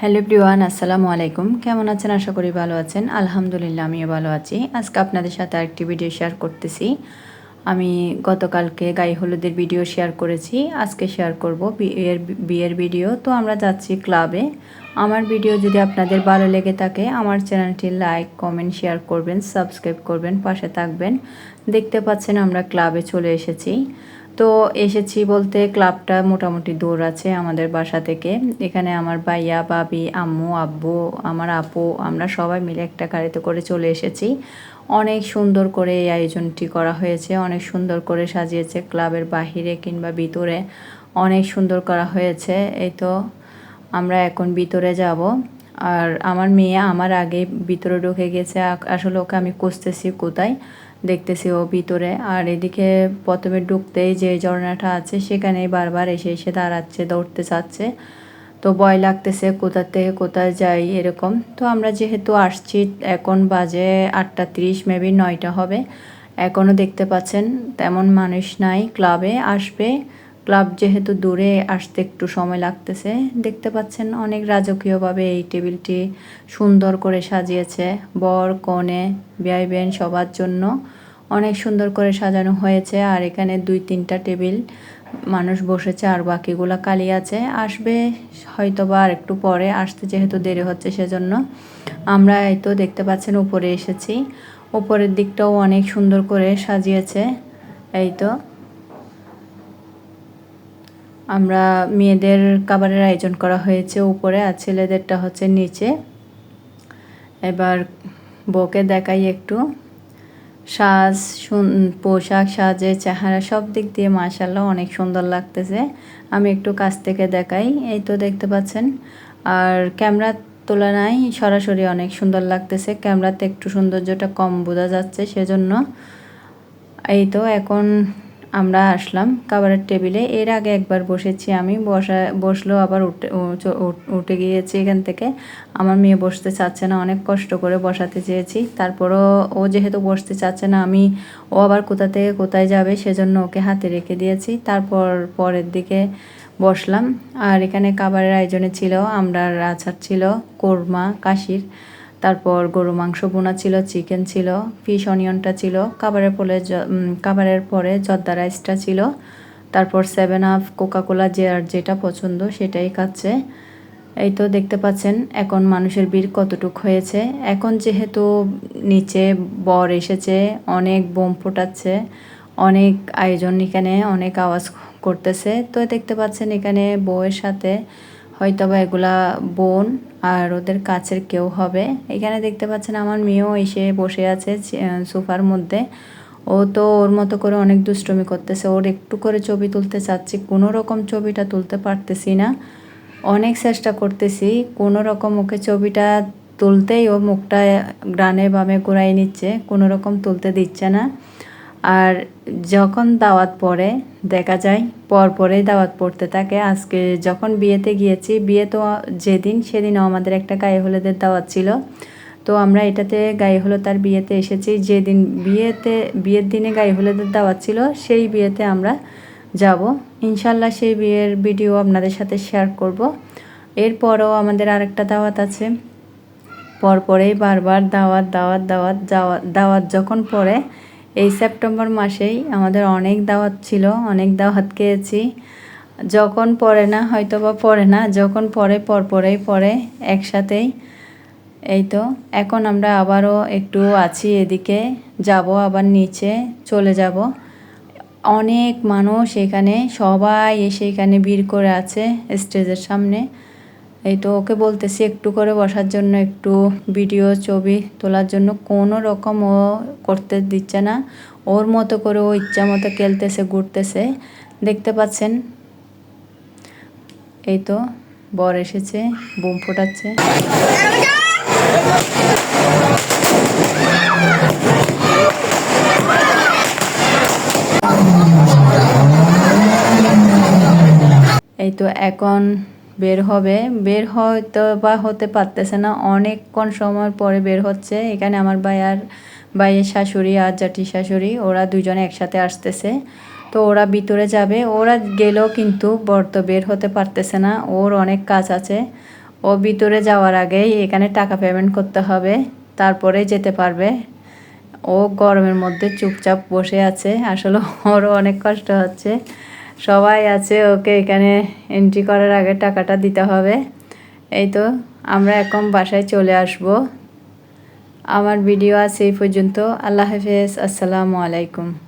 Hello Priyan আসসালামু আলাইকুম। কেমন আছেন? আশা করি ভালো আছেন। আলহামদুলিল্লাহ, আমিও ভালো আছি। আজকে আপনাদের সাথে আরেকটি ভিডিও শেয়ার করতেছি। আমি গতকালকে গায়ে হলুদের ভিডিও শেয়ার করেছি। আজকে শেয়ার করব বিয়ের বিয়ের ভিডিও তো আমরা যাচ্ছি ক্লাবে আমার ভিডিও যদি আপনাদের ভালো লেগে থাকে, আমার চ্যানেলটি লাইক কমেন্ট শেয়ার করবেন সাবস্ক্রাইব করবেন, পাশে থাকবেন। দেখতে পাচ্ছেন আমরা ক্লাবে চলে এসেছি। তো এসেছি বলতে ক্লাবটা মোটামুটি দূর আছে আমাদের বাসা থেকে। এখানে আমার ভাইয়া বাবি আম্মু, আব্বু, আমার আপু, আমরা সবাই মিলে একটা গাড়িতে করে চলে এসেছি। অনেক সুন্দর করে এই আয়োজনটি করা হয়েছে, অনেক সুন্দর করে সাজিয়েছে ক্লাবের বাহিরে কিংবা ভিতরে, অনেক সুন্দর করা হয়েছে। এই তো আমরা এখন ভিতরে যাব। আর আমার মেয়ে আমার আগে ভিতরে ঢুকে গেছে আসলে ওকে আমি খুঁজতেছি কোথায়। দেখতেছি ও ভিতরে। আর এদিকে প্রথমে ঢুকতেই যে ঝর্ণাটা আছে, সেখানেই বারবার এসে এসে দাঁড়াচ্ছে, দৌড়তে চাচ্ছে। তো ভয় লাগতেছে কোথা থেকে কোথায় যাই এরকম। তো আমরা যেহেতু আসছি, এখন বাজে আটটা তিরিশ, মেবি নয়টা হবে। এখনও দেখতে পাচ্ছেন তেমন মানুষ নাই, ক্লাবে আসবে। ক্লাব যেহেতু দূরে, আসতে একটু সময় লাগতেছে। দেখতে পাচ্ছেন অনেক রাজকীয়ভাবে এই টেবিলটি সুন্দর করে সাজিয়েছে। বর, কনে ব্যয় বেন সবার জন্য অনেক সুন্দর করে সাজানো হয়েছে। আর এখানে দুই তিনটা টেবিল মানুষ বসেছে আর বাকিগুলো কালি আছে। আসবে হয়তো বা আর একটু পরে, আসতে যেহেতু দেরি হচ্ছে সেজন্য। আমরা এই তো দেখতে পাচ্ছেন উপরে এসেছি। উপরের দিকটাও অনেক সুন্দর করে সাজিয়েছে। এই তো। আমরা মেয়েদের কাবারের আয়োজন করা হয়েছে উপরে আর ছেলেদেরটা হচ্ছে নিচে। এবার বউকে দেখাই একটু। সাজ পোশাক, সাজে, চেহারা সব দিক দিয়ে মাশাল্লাহ অনেক সুন্দর লাগতেছে। আমি একটু কাছ থেকে দেখাই, এই তো দেখতে পাচ্ছেন। আর ক্যামেরার তুলনায় সরাসরি অনেক সুন্দর লাগতেছে। ক্যামেরাতে একটু সৌন্দর্যটা কম বোঝা যাচ্ছে সেজন্য। এই তো এখন আমরা আসলাম খাবারের টেবিলে। এর আগে একবার বসেছি আমি। বসা বসলেও আবার উঠে উঠে গিয়েছি এখান থেকে। আমার মেয়ে বসতে চাচ্ছে না, অনেক কষ্ট করে বসাতে চেয়েছি। তারপরও ও যেহেতু বসতে চাচ্ছে না, আমি, ও আবার কোথা থেকে কোথায় যাবে সেজন্য ওকে হাতে রেখে দিয়েছি। তারপর পরের দিকে বসলাম। আর এখানে খাবারের আয়োজনে ছিল আমরা আচার ছিল, কোরমা, কাশির। তারপর গরু মাংস বোনা ছিল চিকেন ছিল ফিশ অনিয়নটা ছিল কাবারের পরে খাবারের পরে জর্দা রাইসটা ছিল। তারপর সেভেন আপ কোকাকোলা যে আর যেটা পছন্দ সেটাই খাচ্ছে। এই তো দেখতে পাচ্ছেন, এখন মানুষের ভিড় কতটুক হয়েছে। এখন যেহেতু নিচে বর এসেছে, অনেক বোম ফোটাচ্ছে, অনেক আয়োজন এখানে, অনেক আওয়াজ করতেছে। তো দেখতে পাচ্ছেন এখানে বউয়ের সাথে হয়তো বা এগুলা বোন আর ওদের কাছের কেউ হবে। এখানে দেখতে পাচ্ছেন আমার মেয়েও এসে বসে আছে সোফার মধ্যে। ও তো ওর মতো করে অনেক দুষ্টমি করতেছে। ওর একটু করে ছবি তুলতে চাচ্ছি, কোনো রকম ছবিটা তুলতে পারতেছি না। অনেক চেষ্টা করতেছি, কোনো রকম ওকে ছবিটা তুলতেই ও মুখটা গ্রানে বামে ঘুরাই নিচ্ছে, কোনো রকম তুলতে দিচ্ছে না। আর যখন দাওয়াত পড়ে, দেখা যায় পর পরেই দাওয়াত পড়তে থাকে। আজকে যখন বিয়েতে গিয়েছি, বিয়ে তো যেদিন সেদিনও আমাদের একটা গায়ে হলুদের দাওয়াত ছিল। তো আমরা এটাতে গায়ে হলুদ তার বিয়েতে এসেছি। যেদিন বিয়েতে, বিয়ের দিনে গায়ে হলুদের দাওয়াত ছিল, সেই বিয়েতে আমরা যাব। ইনশাল্লাহ সেই বিয়ের ভিডিও আপনাদের সাথে শেয়ার করব। এরপরও আমাদের আরেকটা দাওয়াত আছে। পরপরেই বারবার দাওয়াত দাওয়াত দাওয়াত দাওয়াত দাওয়াত যখন পড়ে এই সেপ্টেম্বর মাসেই আমাদের অনেক দাওয়াত ছিল, অনেক দাওয়াত খেয়েছি। যখন পড়ে না হয়তো বা পড়ে না, যখন পরে পর পরেই পড়ে একসাথেই। এই তো, এখন আমরা আবারও একটু আছি এদিকে, যাব আবার নিচে চলে যাব। অনেক মানুষ এখানে, সবাই এসে এখানে ভিড় করে আছে স্টেজের সামনে। এই তো ওকে বলতেছি একটু করে বসার জন্য একটু ভিডিও, ছবি তোলার জন্য। কোনো রকম ও করতে দিচ্ছে না। ওর মতো করে ও ইচ্ছা মতো খেলতেছে, ঘুরতেছে। দেখতে পাচ্ছেন? এই তো বর এসেছে, বুম ফোটাচ্ছে। এই তো এখন বের হবে। বের হয়তো বা হতে পারতেছে না। অনেকক্ষণ সময় পরে বের হচ্ছে। এখানে আমার ভাই আর ভাইয়ের শাশুড়ি আর জাটি শাশুড়ি, ওরা দুজনে একসাথে আসতেছে। তো ওরা ভিতরে যাবে। ওরা গেলেও কিন্তু বর্ত বের হতে পারতেছে না। ওর অনেক কাজ আছে। ও ভিতরে যাওয়ার আগেই এখানে টাকা পেমেন্ট করতে হবে। তারপরে যেতে পারবে। ও গরমের মধ্যে চুপচাপ বসে আছে। আসলে ওরও অনেক কষ্ট হচ্ছে। সবাই আছে, ওকে এখানে এন্ট্রি করার আগে টাকাটা দিতে হবে। এই তো, আমরা এখন বাসায় চলে আসব। আমার ভিডিও আছে এই পর্যন্ত। আল্লাহ হাফেজ, আসসালামু আলাইকুম।